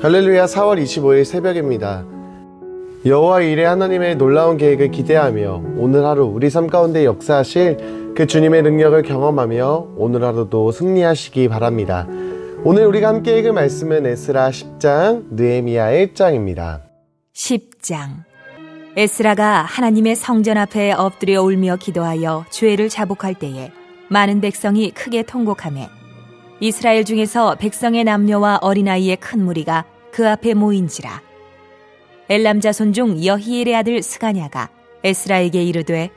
할렐루야 4월 25일 새벽입니다. 여호와 일의 하나님의 놀라운 계획을 기대하며 오늘 하루 우리 삶 가운데 역사하실 그 주님의 능력을 경험하며 오늘 하루도 승리하시기 바랍니다. 오늘 우리가 함께 읽을 말씀은 에스라 10장, 느헤미야 1장입니다. 10장 에스라가 하나님의 성전 앞에 엎드려 울며 기도하여 죄를 자복할 때에 많은 백성이 크게 통곡하매 이스라엘 중에서 백성의 남녀와 어린아이의 큰 무리가 그 앞에 모인지라. 엘람 자손 중 여히엘의 아들 스가냐가 에스라에게 이르되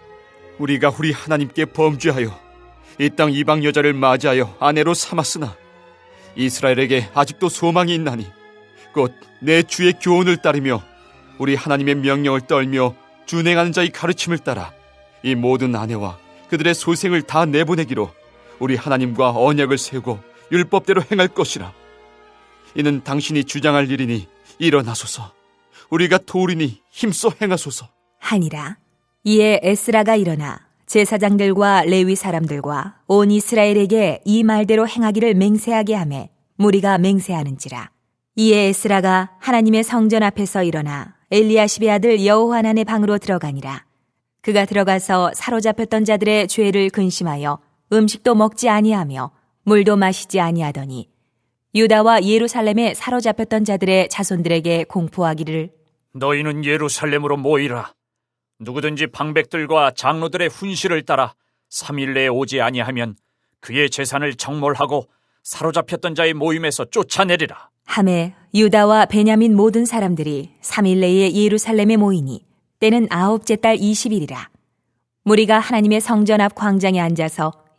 우리가 우리 하나님께 범죄하여 이 땅 이방 여자를 맞이하여 아내로 삼았으나 이스라엘에게 아직도 소망이 있나니 곧 내 주의 교훈을 따르며 우리 하나님의 명령을 떨며 준행하는 자의 가르침을 따라 이 모든 아내와 그들의 소생을 다 내보내기로 우리 하나님과 언약을 세우고 율법대로 행할 것이라. 이는 당신이 주장할 일이니 일어나소서. 우리가 도우리니 힘써 행하소서. 하니라. 이에 에스라가 일어나 제사장들과 레위 사람들과 온 이스라엘에게 이 말대로 행하기를 맹세하게 하매 무리가 맹세하는지라. 이에 에스라가 하나님의 성전 앞에서 일어나 엘리야십의 아들 여호하난의 방으로 들어가니라. 그가 들어가서 사로잡혔던 자들의 죄를 근심하여 음식도 먹지 아니하며 물도 마시지 아니하더니 유다와 예루살렘에 사로잡혔던 자들의 자손들에게 공포하기를 너희는 예루살렘으로 모이라. 누구든지 방백들과 장로들의 훈시를 따라 3일 내에 오지 아니하면 그의 재산을 정몰하고 사로잡혔던 자의 모임에서 쫓아내리라. 함에 유다와 베냐민 모든 사람들이 3일 내에 예루살렘에 모이니 때는 아홉째 달 20일이라. 무리가 하나님의 성전 앞 광장에 앉아서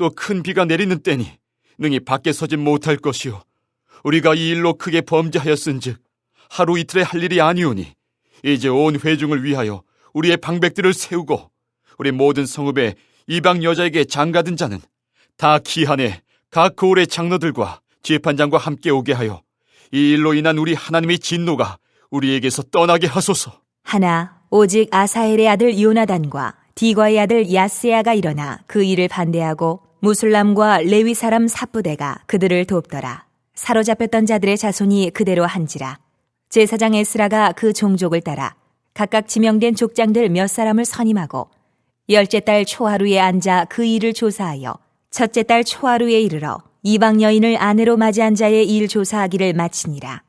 또 큰 비가 내리는 때니 능히 밖에 서지 못할 것이요. 우리가 이 일로 크게 범죄하였은즉 하루 이틀에 할 일이 아니오니 이제 온 회중을 위하여 우리의 방백들을 세우고 우리 모든 성읍에 이방 여자에게 장가든 자는 다 기한에 각 거울의 장로들과 재판장과 함께 오게 하여 이 일로 인한 우리 하나님의 진노가 우리에게서 떠나게 하소서. 하나 오직 아사엘의 아들 요나단과 디과의 아들 야스야가 일어나 그 일을 반대하고 무술람과 레위 사람 사부대가 그들을 돕더라. 사로잡혔던 자들의 자손이 그대로 한지라. 제사장 에스라가 그 종족을 따라 각각 지명된 족장들 몇 사람을 선임하고 열째 달 초하루에 앉아 그 일을 조사하여 첫째 달 초하루에 이르러 이방 여인을 아내로 맞이한 자의 일 조사하기를 마치니라.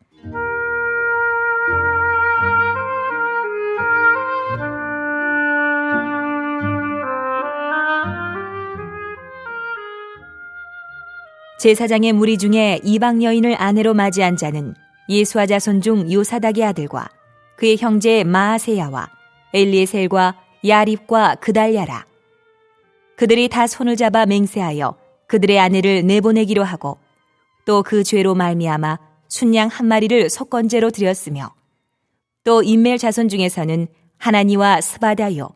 제사장의 무리 중에 이방 여인을 아내로 맞이한 자는 예수와 자손 중 요사닥의 아들과 그의 형제 마아세야와 엘리에셀과 야립과 그달야라. 그들이 다 손을 잡아 맹세하여 그들의 아내를 내보내기로 하고 또 그 죄로 말미암아 순양 한 마리를 속건제로 드렸으며 또 인멜 자손 중에서는 하나니와 스바다요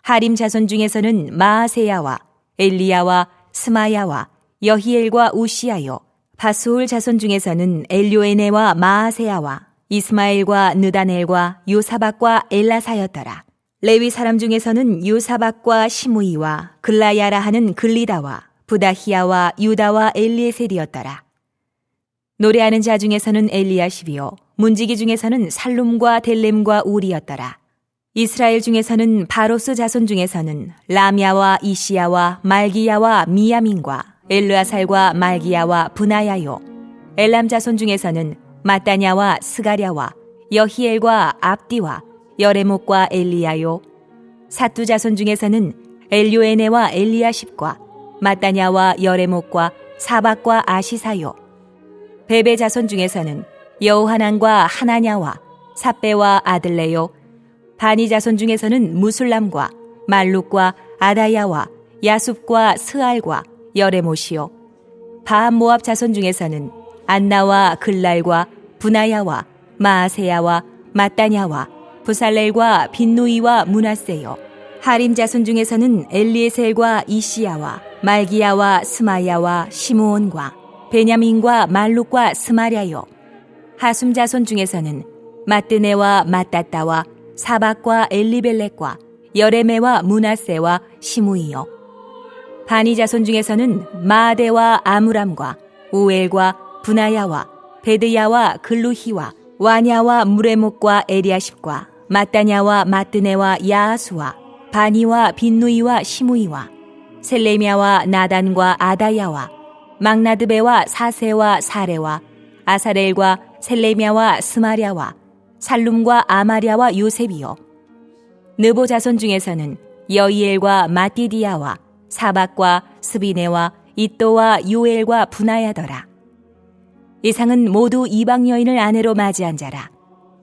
하림 자손 중에서는 마아세야와 엘리야와 스마야와 여히엘과 우시야요 바수울 자손 중에서는 엘료에네와 마아세야와 이스마엘과 느다넬과 요사박과 엘라사였더라. 레위 사람 중에서는 요사박과 시무이와 글라야라 하는 글리다와 부다히야와 유다와 엘리에셀이었더라. 노래하는 자 중에서는 엘리야십이요 문지기 중에서는 살룸과 델렘과 우리였더라. 이스라엘 중에서는 바로스 자손 중에서는 라미아와 이시야와 말기야와 미야민과 엘르아살과 말기야와 분하야요. 엘람 자손 중에서는 마따냐와 스가랴와 여히엘과 압디와 여레목과 엘리야요. 사투 자손 중에서는 엘요에네와 엘리야십과 마따냐와 여레목과 사박과 아시사요. 베베 자손 중에서는 여호하난과 하나냐와 삽베와 아들레요. 바니 자손 중에서는 무술람과 말룩과 아다야와 야숲과 스알과 여레모시요 바한 모압 자손 중에서는 안나와 글랄과 분하야와 마아세야와 마따냐와 부살렐과 빈누이와 문하세요. 하림 자손 중에서는 엘리에셀과 이시야와 말기야와 스마야와 시므온과 베냐민과 말룩과 스마랴요. 하숨 자손 중에서는 마뜨네와 마따따와 사박과 엘리벨렉과 여레메와 문하세와 시무이요. 바니 자손 중에서는 마아데와 아무람과 우엘과 분하야와 베드야와 글루히와 와냐와 무레목과 에리아십과 마따냐와 마뜨네와 야아수와 바니와 빈누이와 시무이와 셀레미아와 나단과 아다야와 막나드베와 사세와 사레와 아사렐과 셀레미아와 스마랴와 살룸과 아마랴와 요셉이요. 느보 자손 중에서는 여이엘과 마띠디아와 사박과 스비네와 이또와 요엘과 분하야더라. 이상은 모두 이방 여인을 아내로 맞이한 자라.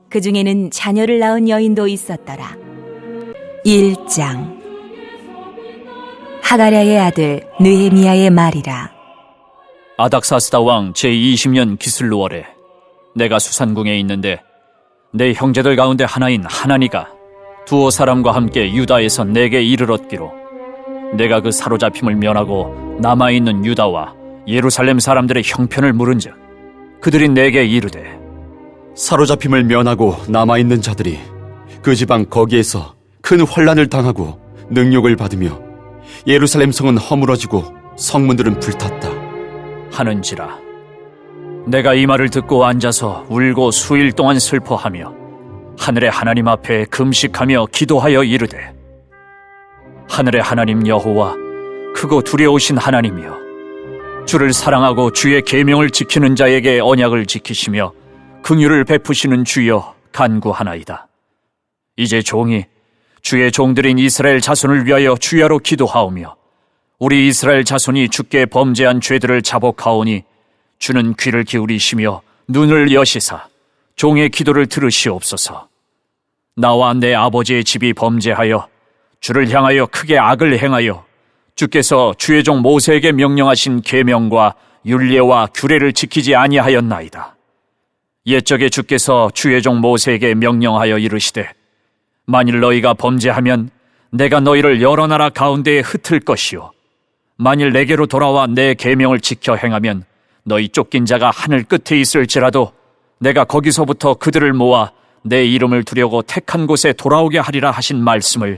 그 중에는 자녀를 낳은 여인도 있었더라. 1장 하가랴의 아들 느헤미야의 말이라. 아닥사스다 왕 제20년 기슬루월에 내가 수산궁에 있는데 내 형제들 가운데 하나인 하나니가 두어 사람과 함께 유다에서 내게 이르렀기로 내가 그 사로잡힘을 면하고 남아있는 유다와 예루살렘 사람들의 형편을 물은즉 그들이 내게 이르되 사로잡힘을 면하고 남아있는 자들이 그 지방 거기에서 큰 환란을 당하고 능욕을 받으며 예루살렘 성은 허물어지고 성문들은 불탔다. 하는지라 내가 이 말을 듣고 앉아서 울고 수일 동안 슬퍼하며 하늘의 하나님 앞에 금식하며 기도하여 이르되 하늘의 하나님 여호와 크고 두려우신 하나님이여 주를 사랑하고 주의 계명을 지키는 자에게 언약을 지키시며 긍휼을 베푸시는 주여 간구하나이다 이제 종이 주의 종들인 이스라엘 자손을 위하여 주야로 기도하오며 우리 이스라엘 자손이 주께 범죄한 죄들을 자복하오니 주는 귀를 기울이시며 눈을 여시사 종의 기도를 들으시옵소서. 나와 내 아버지의 집이 범죄하여 주를 향하여 크게 악을 행하여 주께서 주의 종 모세에게 명령하신 계명과 율례와 규례를 지키지 아니하였나이다. 옛적에 주께서 주의 종 모세에게 명령하여 이르시되 만일 너희가 범죄하면 내가 너희를 여러 나라 가운데에 흩을 것이요 만일 내게로 돌아와 내 계명을 지켜 행하면 너희 쫓긴 자가 하늘 끝에 있을지라도 내가 거기서부터 그들을 모아 내 이름을 두려고 택한 곳에 돌아오게 하리라 하신 말씀을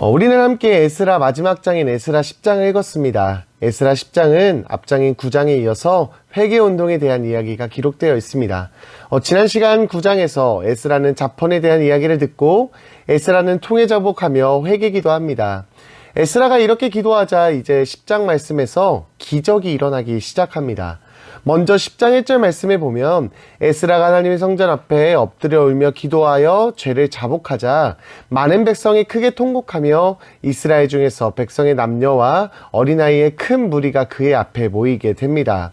어, 우리는 함께 에스라 마지막 장인 에스라 10장을 읽었습니다. 에스라 10장은 앞장인 9장에 이어서 회개 운동에 대한 이야기가 기록되어 있습니다. 어, 지난 시간 9장에서 에스라는 자펀에 대한 이야기를 듣고 에스라는 통해 자복하며 회개 기도 합니다. 에스라가 이렇게 기도하자 이제 10장 말씀에서 기적이 일어나기 시작합니다. 먼저 10장 1절 말씀에 보면 에스라가 하나님의 성전 앞에 엎드려 울며 기도하여 죄를 자복하자 많은 백성이 크게 통곡하며 이스라엘 중에서 백성의 남녀와 어린아이의 큰 무리가 그의 앞에 모이게 됩니다.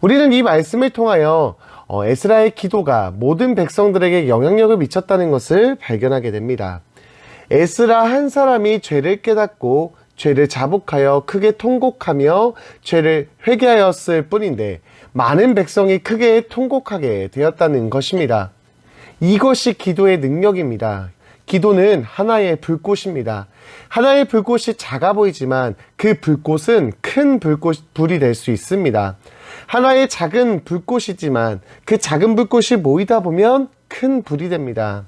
우리는 이 말씀을 통하여 어, 에스라의 기도가 모든 백성들에게 영향력을 미쳤다는 것을 발견하게 됩니다. 에스라 한 사람이 죄를 깨닫고 죄를 자복하여 크게 통곡하며 죄를 회개하였을 뿐인데 많은 백성이 크게 통곡하게 되었다는 것입니다. 이것이 기도의 능력입니다. 기도는 하나의 불꽃입니다. 하나의 불꽃이 작아 보이지만 그 불꽃은 큰 불꽃, 불이 될 수 있습니다. 하나의 작은 불꽃이지만 그 작은 불꽃이 모이다 보면 큰 불이 됩니다.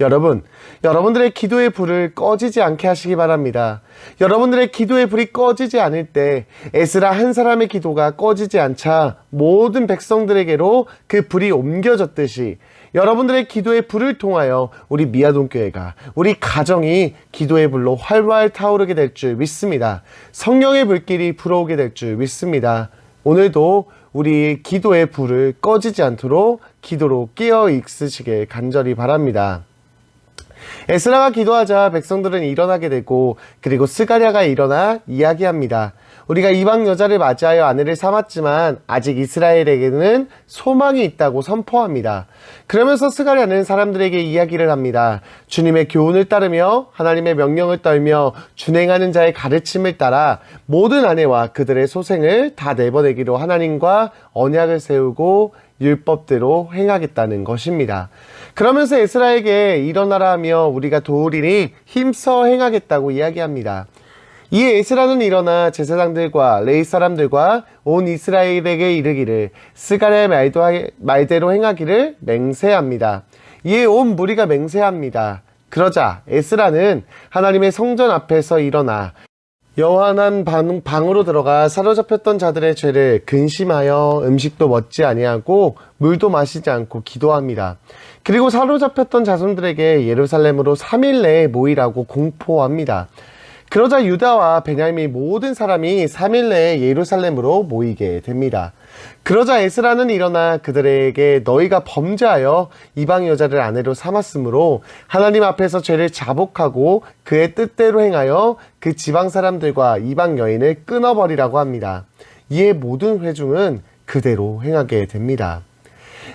여러분, 여러분들의 기도의 불을 꺼지지 않게 하시기 바랍니다. 여러분들의 기도의 불이 꺼지지 않을 때 에스라 한 사람의 기도가 꺼지지 않자 모든 백성들에게로 그 불이 옮겨졌듯이 여러분들의 기도의 불을 통하여 우리 미아동 교회가 우리 가정이 기도의 불로 활활 타오르게 될 줄 믿습니다. 성령의 불길이 불어오게 될 줄 믿습니다. 오늘도 우리 기도의 불을 꺼지지 않도록 기도로 깨어 있으시길 간절히 바랍니다. 에스라가 기도하자 백성들은 일어나게 되고 그리고 스가랴가 일어나 이야기합니다. 우리가 이방 여자를 맞이하여 아내를 삼았지만 아직 이스라엘에게는 소망이 있다고 선포합니다. 그러면서 스가랴는 사람들에게 이야기를 합니다. 주님의 교훈을 따르며 하나님의 명령을 떨며 준행하는 자의 가르침을 따라 모든 아내와 그들의 소생을 다 내보내기로 하나님과 언약을 세우고 율법대로 행하겠다는 것입니다. 그러면서 에스라에게 일어나라 하며 우리가 도우리니 힘써 행하겠다고 이야기합니다. 이에 에스라는 일어나 제사장들과 레이 사람들과 온 이스라엘에게 이르기를 스가랴의 말대로 행하기를 맹세합니다. 이에 온 무리가 맹세합니다. 그러자 에스라는 하나님의 성전 앞에서 일어나 여호와난 방, 방으로 들어가 사로잡혔던 자들의 죄를 근심하여 음식도 먹지 아니하고 물도 마시지 않고 기도합니다. 그리고 사로잡혔던 자손들에게 예루살렘으로 3일 내에 모이라고 공포합니다. 그러자 유다와 베냐민의 모든 사람이 3일 내에 예루살렘으로 모이게 됩니다. 그러자 에스라는 일어나 그들에게 너희가 범죄하여 이방 여자를 아내로 삼았으므로 하나님 앞에서 죄를 자복하고 그의 뜻대로 행하여 그 지방 사람들과 이방 여인을 끊어버리라고 합니다. 이에 모든 회중은 그대로 행하게 됩니다.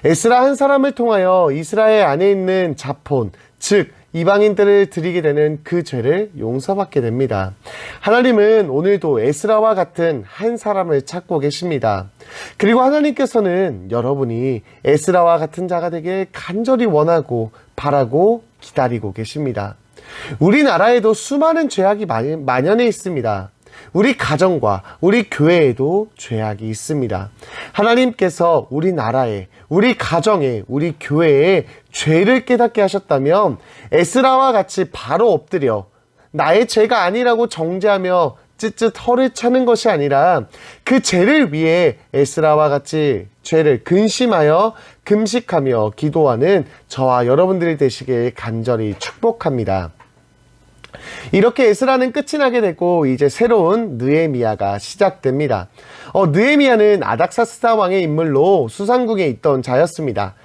에스라 한 사람을 통하여 이스라엘 안에 있는 자폰, 즉 이방인들을 드리게 되는 그 죄를 용서받게 됩니다. 하나님은 오늘도 에스라와 같은 한 사람을 찾고 계십니다. 그리고 하나님께서는 여러분이 에스라와 같은 자가 되길 간절히 원하고 바라고 기다리고 계십니다. 우리나라에도 수많은 죄악이 만연해 있습니다. 우리 가정과 우리 교회에도 죄악이 있습니다. 하나님께서 우리 나라에, 우리 가정에, 우리 교회에 죄를 깨닫게 하셨다면 에스라와 같이 바로 엎드려 나의 죄가 아니라고 정죄하며 쯧쯧 털을 차는 것이 아니라 그 죄를 위해 에스라와 같이 죄를 근심하여 금식하며 기도하는 저와 여러분들이 되시길 간절히 축복합니다. 이렇게 에스라는 끝이 나게 되고 이제 새로운 느에미아가 시작됩니다. 어, 느에미아는 아닥사스다 왕의 인물로 수상궁에 있던 자였습니다.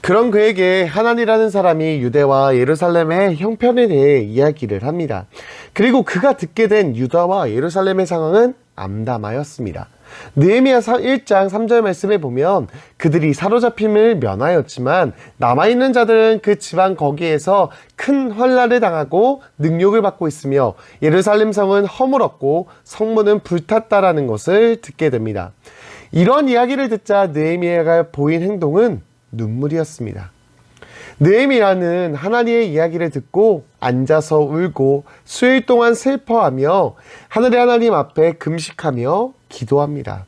그런 그에게 하나니라는 사람이 유대와 예루살렘의 형편에 대해 이야기를 합니다. 그리고 그가 듣게 된 유다와 예루살렘의 상황은 암담하였습니다. 느헤미야 1장 3절 말씀에 보면 그들이 사로잡힘을 면하였지만 남아있는 자들은 그 지방 거기에서 큰 환란을 당하고 능욕을 받고 있으며 예루살렘 성은 허물었고 성문은 불탔다라는 것을 듣게 됩니다. 이런 이야기를 듣자 느헤미야가 보인 행동은 눈물이었습니다. 느헤미야는 하나님의 이야기를 듣고 앉아서 울고 수일 동안 슬퍼하며 하늘의 하나님 앞에 금식하며 기도합니다.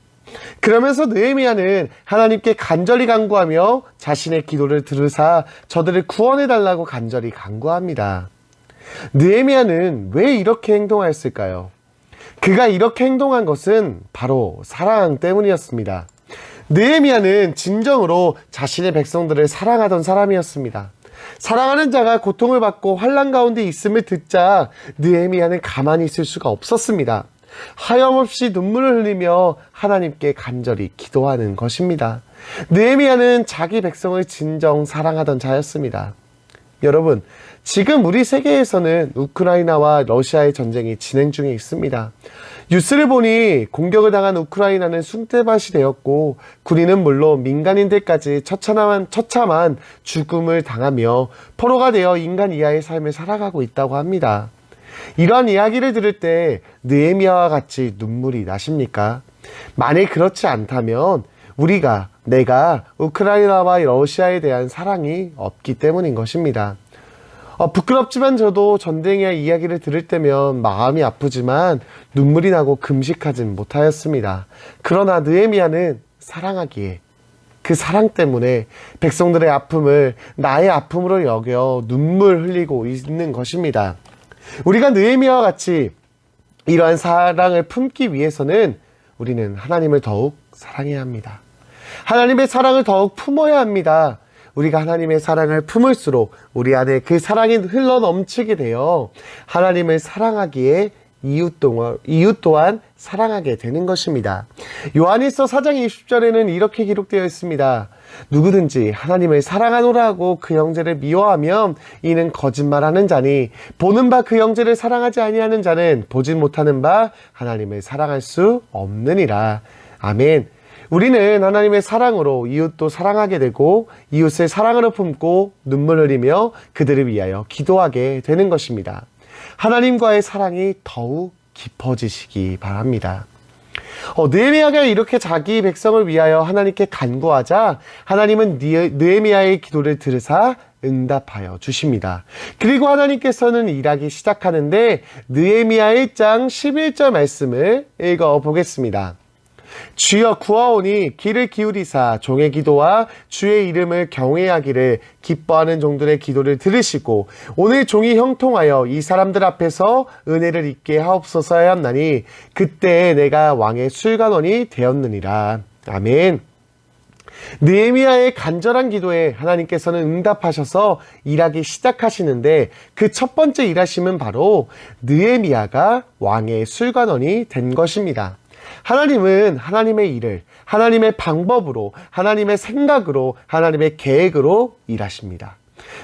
그러면서 느헤미야는 하나님께 간절히 간구하며 자신의 기도를 들으사 저들을 구원해 달라고 간절히 간구합니다. 느헤미야는 왜 이렇게 행동하였을까요? 그가 이렇게 행동한 것은 바로 사랑 때문이었습니다. 느헤미야는 진정으로 자신의 백성들을 사랑하던 사람이었습니다. 사랑하는 자가 고통을 받고 환란 가운데 있음을 듣자 느헤미야는 가만히 있을 수가 없었습니다. 하염없이 눈물을 흘리며 하나님께 간절히 기도하는 것입니다. 느헤미야는 자기 백성을 진정 사랑하던 자였습니다. 여러분, 지금 우리 세계에서는 우크라이나와 러시아의 전쟁이 진행 중에 있습니다. 뉴스를 보니 공격을 당한 우크라이나는 숭대밭이 되었고 군인은 물론 민간인들까지 처참한, 처참한 죽음을 당하며 포로가 되어 인간 이하의 삶을 살아가고 있다고 합니다. 이러한 이야기를 들을 때 느헤미야와 같이 눈물이 나십니까? 만일 그렇지 않다면 우리가 내가 우크라이나와 러시아에 대한 사랑이 없기 때문인 것입니다. 어, 부끄럽지만 저도 전쟁의 이야기를 들을 때면 마음이 아프지만 눈물이 나고 금식하진 못하였습니다. 그러나 느헤미야는 사랑하기에 그 사랑 때문에 백성들의 아픔을 나의 아픔으로 여겨 눈물 흘리고 있는 것입니다. 우리가 느헤미야와 같이 이러한 사랑을 품기 위해서는 우리는 하나님을 더욱 사랑해야 합니다. 하나님의 사랑을 더욱 품어야 합니다. 우리가 하나님의 사랑을 품을수록 우리 안에 그 사랑이 흘러 넘치게 되어 하나님을 사랑하기에 이웃 동안, 이웃 또한 사랑하게 되는 것입니다. 요한일서 4장 20절에는 이렇게 기록되어 있습니다. 누구든지 하나님을 사랑하노라 하고 그 형제를 미워하면 이는 거짓말하는 자니 보는 바 그 형제를 사랑하지 아니하는 자는 보지 못하는 바 하나님을 사랑할 수 없느니라. 아멘. 우리는 하나님의 사랑으로 이웃도 사랑하게 되고 이웃을 사랑으로 품고 눈물 흘리며 그들을 위하여 기도하게 되는 것입니다. 하나님과의 사랑이 더욱 깊어지시기 바랍니다. 어, 느헤미야가 이렇게 자기 백성을 위하여 하나님께 간구하자 하나님은 니- 느헤미야의 기도를 들으사 응답하여 주십니다. 그리고 하나님께서는 일하기 시작하는데 느헤미야 1장 11절 말씀을 읽어 보겠습니다. 주여 구하오니 귀를 기울이사 종의 기도와 주의 이름을 경외하기를 기뻐하는 종들의 기도를 들으시고 오늘 종이 형통하여 이 사람들 앞에서 은혜를 입게 하옵소서 하였나니 그때 내가 왕의 술관원이 되었느니라. 아멘. 느헤미야의 간절한 기도에 하나님께서는 응답하셔서 일하기 시작하시는데 그 첫 번째 일하심은 바로 느헤미야가 왕의 술관원이 된 것입니다. 하나님은 하나님의 일을 하나님의 방법으로 하나님의 생각으로 하나님의 계획으로 일하십니다.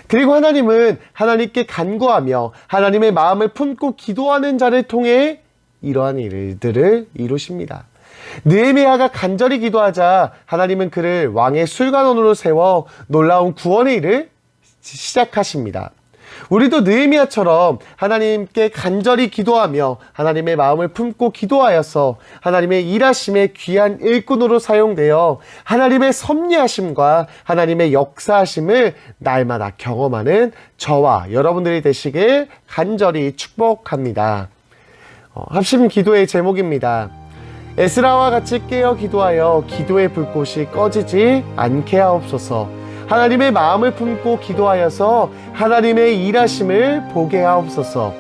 그리고 하나님은 하나님께 간구하며 하나님의 마음을 품고 기도하는 자를 통해 이러한 일들을 이루십니다. 느헤미야가 간절히 기도하자 하나님은 그를 왕의 술관원으로 세워 놀라운 구원의 일을 시작하십니다. 우리도 느헤미야처럼 하나님께 간절히 기도하며 하나님의 마음을 품고 기도하여서 하나님의 일하심의 귀한 일꾼으로 사용되어 하나님의 섭리하심과 하나님의 역사하심을 날마다 경험하는 저와 여러분들이 되시길 간절히 축복합니다. 어, 합심 기도의 제목입니다. 에스라와 같이 깨어 기도하여 기도의 불꽃이 꺼지지 않게 하옵소서. 하나님의 마음을 품고 기도하여서 하나님의 일하심을 보게 하옵소서.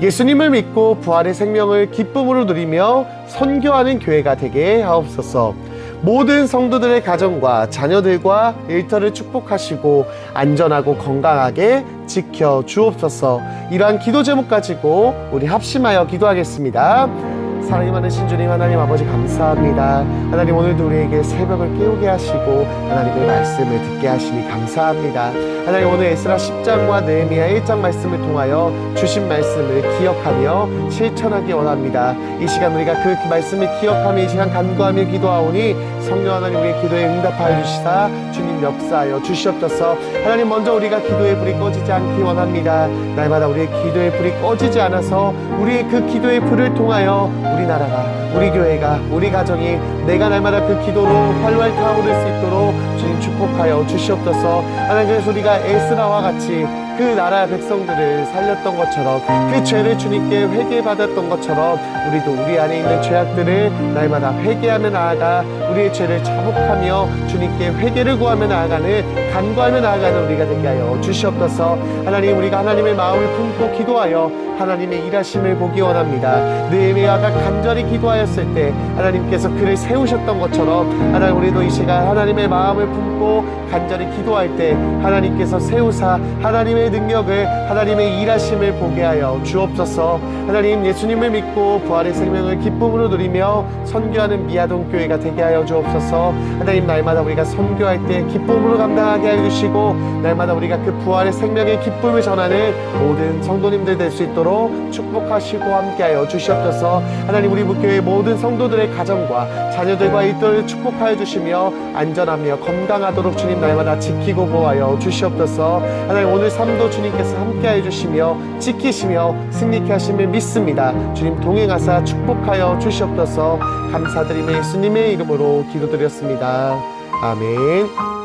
예수님을 믿고 부활의 생명을 기쁨으로 누리며 선교하는 교회가 되게 하옵소서. 모든 성도들의 가정과 자녀들과 일터를 축복하시고 안전하고 건강하게 지켜 주옵소서. 이러한 기도 제목 가지고 우리 합심하여 기도하겠습니다. 사랑이 많으신 주님 하나님 아버지 감사합니다. 하나님 오늘도 우리에게 새벽을 깨우게 하시고 하나님의 말씀을 듣게 하시니 감사합니다. 하나님 오늘 에스라 10장과 느헤미야 1장 말씀을 통하여 주신 말씀을 기억하며 실천하기 원합니다. 이 시간 우리가 그 말씀을 기억하며 이 시간 간구하며 기도하오니 성령 하나님 우리의 기도에 응답하여 주시사 주님 역사하여 주시옵소서 하나님 먼저 우리가 기도의 불이 꺼지지 않기 원합니다. 날마다 우리의 기도의 불이 꺼지지 않아서 우리의 그 기도의 불을 통하여 우리 나라가 우리 교회가 우리 가정이 내가 날마다 그 기도로 활활 타오를 수 있도록 주님 축복하여 주시옵소서. 하나님 그래서 우리가 에스라와 같이 그 나라 백성들을 살렸던 것처럼 그 죄를 주님께 회개받았던 것처럼 우리도 우리 안에 있는 죄악들을 날마다 회개하며 나아가 우리의 죄를 자복하며 주님께 회개를 구하며 나아가는 간구하며 나아가는 우리가 되게 하여 주시옵소서. 하나님 우리가 하나님의 마음을 품고 기도하여 하나님의 일하심을 보기 원합니다. 느헤미야가 간절히 기도하였을 때 하나님께서 그를 세우셨던 것처럼 하나님 우리도 이 시간 하나님의 마음을 품고 간절히 기도할 때 하나님께서 세우사 하나님의 능력을 하나님의 일하심을 보게 하여 주옵소서. 하나님 예수님을 믿고 부활의 생명을 기쁨으로 누리며 선교하는 미아동 교회가 되게 하여 주옵소서. 하나님 날마다 우리가 선교할 때 기쁨으로 감당하게 하여 주시고 날마다 우리가 그 부활의 생명의 기쁨을 전하는 모든 성도님들 될 수 있도록 축복하시고 함께하여 주시옵소서. 하나님 우리 목교회 모든 성도들의 가정과 자녀들과 일들을 축복하여 주시며 안전하며 건강하도록 주님 날마다 지키고 보호하여 주시옵소서. 하나님 오늘 삶도 주님께서 함께하여 주시며 지키시며 승리케 하심을 믿습니다. 주님 동행하사 축복하여 주시옵소서. 감사드리며 예수님의 이름으로 기도드렸습니다. 아멘